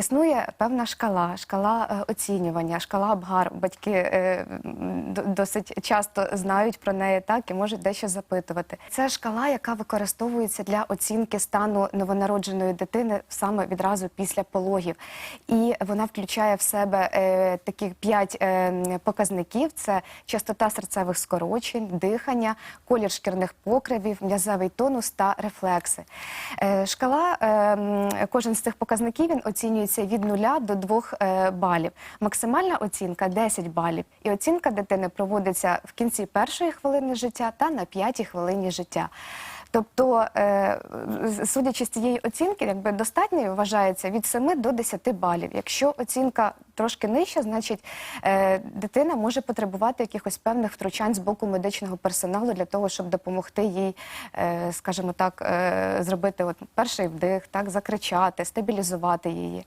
Існує певна шкала, шкала е, оцінювання, шкала Абгар. Батьки е, досить часто знають про неї так і можуть дещо запитувати. Це шкала, яка використовується для оцінки стану новонародженої дитини саме відразу після пологів. І вона включає в себе е, таких п'ять показників: це частота серцевих скорочень, дихання, колір шкірних покривів, м'язевий тонус та рефлекси. Шкала, кожен з цих показників він оцінюється від 0 до 2 е, балів. Максимальна оцінка 10 балів. І оцінка дитини проводиться в кінці першої хвилини життя та на п'ятій хвилині життя. Тобто, е, судячи з цієї оцінки, якби достатньою вважається від 7 до 10 балів. Якщо оцінка трошки нижча, значить е, дитина може потребувати якихось певних втручань з боку медичного персоналу для того, щоб допомогти їй, скажімо так, зробити от перший вдих, так закричати, стабілізувати її.